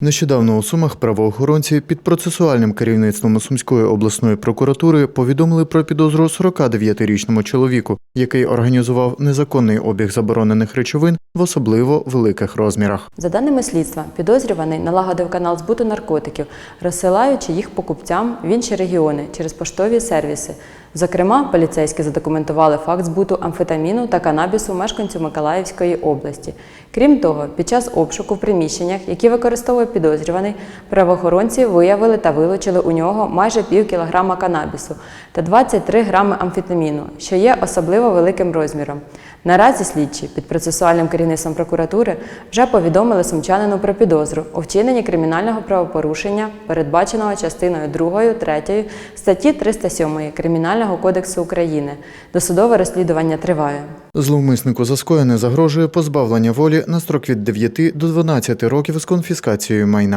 Нещодавно у Сумах правоохоронці під процесуальним керівництвом Сумської обласної прокуратури повідомили про підозру 49-річному чоловіку, який організував незаконний обіг заборонених речовин в особливо великих розмірах. За даними слідства, підозрюваний налагодив канал збуту наркотиків, розсилаючи їх покупцям в інші регіони через поштові сервіси. Зокрема, поліцейські задокументували факт збуту амфетаміну та канабісу мешканцю Миколаївської області. Крім того, під час обшуку в приміщеннях, які використовує підозрюваний, правоохоронці виявили та вилучили у нього майже пів кілограма канабісу та 23 грами амфетаміну, що є особливо великим розміром. Наразі слідчі під процесуальним керівництвом прокуратури вже повідомили сумчанину про підозру у вчиненні кримінального правопорушення, передбаченого частиною 2, 3 статті 307 Кримінального кодексу України. Досудове розслідування триває. Зловмиснику за скоєне загрожує позбавлення волі на строк від 9 до 12 років з конфіскацією майна.